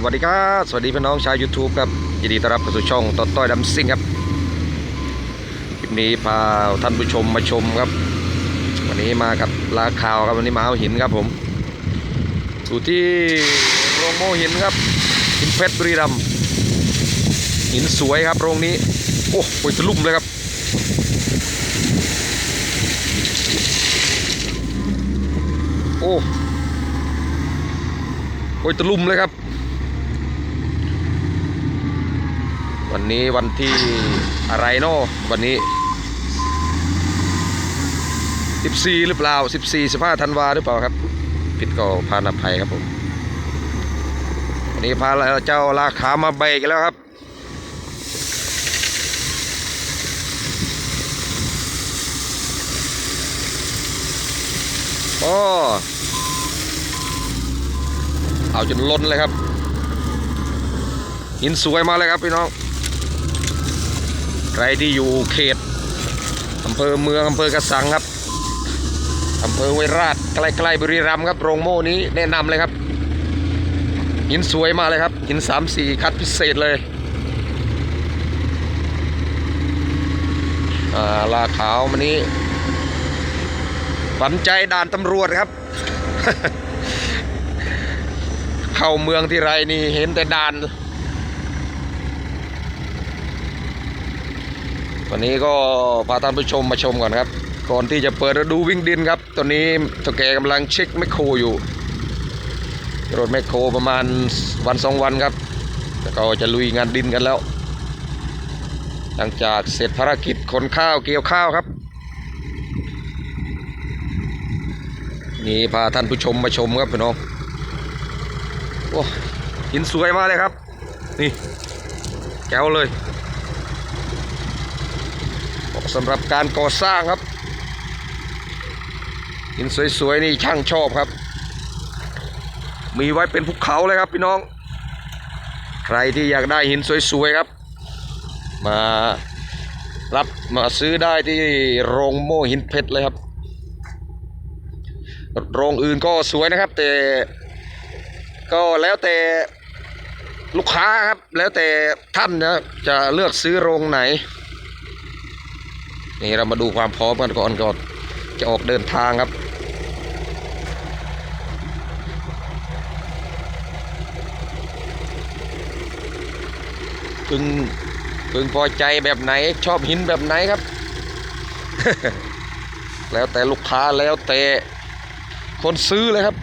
สวัสดีครับสวัสดีพี่น้องชาว YouTube ครับยินดีต้อนรับเข้าสู่ช่องต้นต้อยดำซิ่งครับคลิปนี้พาท่านผู้ชมมาชมครับ วันนี้มากับลาข่าวครับวันนี้มาเอาหินครับผมอยู่ที่โรงโม่หินครับหินเพชรบุรีรัมหินสวยครับโรงนี้ โอ้โหทะลุ่มเลยครับโอ้โอ้ยตะลุ่มเลยครับ วันนี้วันที่อะไรเนาะวันนี้ 14 หรือเปล่า 14 15ธันวาหรือเปล่าครับ ผิดก็พานอภัยครับผมวันนี้พาเจ้าลาขามาเบรกแล้วครับโอ้เอาจนล้นเลยครับหินสวยมาเลยครับพี่น้อง ใครที่อยู่เขตอำเภอเมืองอำเภอกระสังครับอำเภอห้วราชใกล้ๆบุรีรัมย์ครับโรงโม่นี้แนะนำเลยครับหินสวยมากเลยครับหินสามสี่คัดพิเศษเลยาลาขาวมันนี้ฝันใจด่านตำรวจครับ เข้าเมืองที่ไรนี่เห็นแต่ด่าน วันนี้ก็พาท่านผู้ชมมาชมก่อนครับ ก่อนที่จะเปิดดูวิ่งดินครับ ตอนนี้เท่าแกกำลังเช็คแมคโครอยู่รถแมคโครประมาณวันสองวันครับแล้วก็จะลุยงานดินกันแล้ว หลังจากเสร็จภารกิจขนข้าวเกี่ยวข้าวครับนี่พาท่านผู้ชมมาชมครับพี่น้องโอ้หินสวยมากเลยครับ นี่แก้วเลย สำหรับการก่อสร้างครับหินสวยๆนี่ช่างชอบครับ มีไว้เป็นภูเขาเลยครับพี่น้อง ใครที่อยากได้หินสวยๆครับ มารับมาซื้อได้ที่โรงโม่หินเพชรเลยครับ โรงอื่นก็สวยนะครับ แต่ก็แล้วแต่ลูกค้าครับ แล้วแต่ท่านนะจะเลือกซื้อโรงไหน นี่เรามาดูความพร้อมกันก่อนก่อนจะออกเดินทางครับ พึงพึงพอใจแบบไหนชอบหินแบบไหนครับ แล้วแต่ลูกค้าแล้วแต่คนซื้อเลยครับ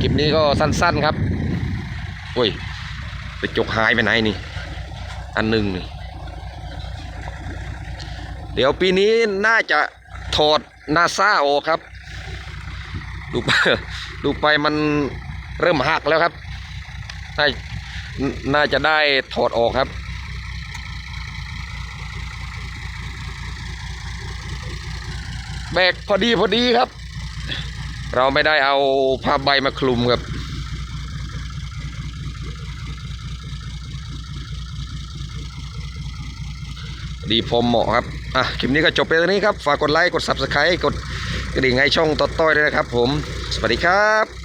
คลิปนี้ก็สั้นๆครับโอ้ยไปจกหายไปไหนนี่ อันหนึ่งนี่ เดี๋ยวปีนี้น่าจะถอดนาซาออกครับ ดูไปดูไปมันเริ่มหักแล้วครับ น่าน่าจะได้ถอดออกครับ แบกพอดีพอดีครับ เราไม่ได้เอาผ้าใบมาคลุมครับดีพอเหมาะครับ อะคลิปนี้ก็จบไปตรงนี้ครับ ฝากกดไลค์ กด Subscribe กดกระดิ่งให้ช่องต่อต้อยด้วยนะครับผม สวัสดีครับ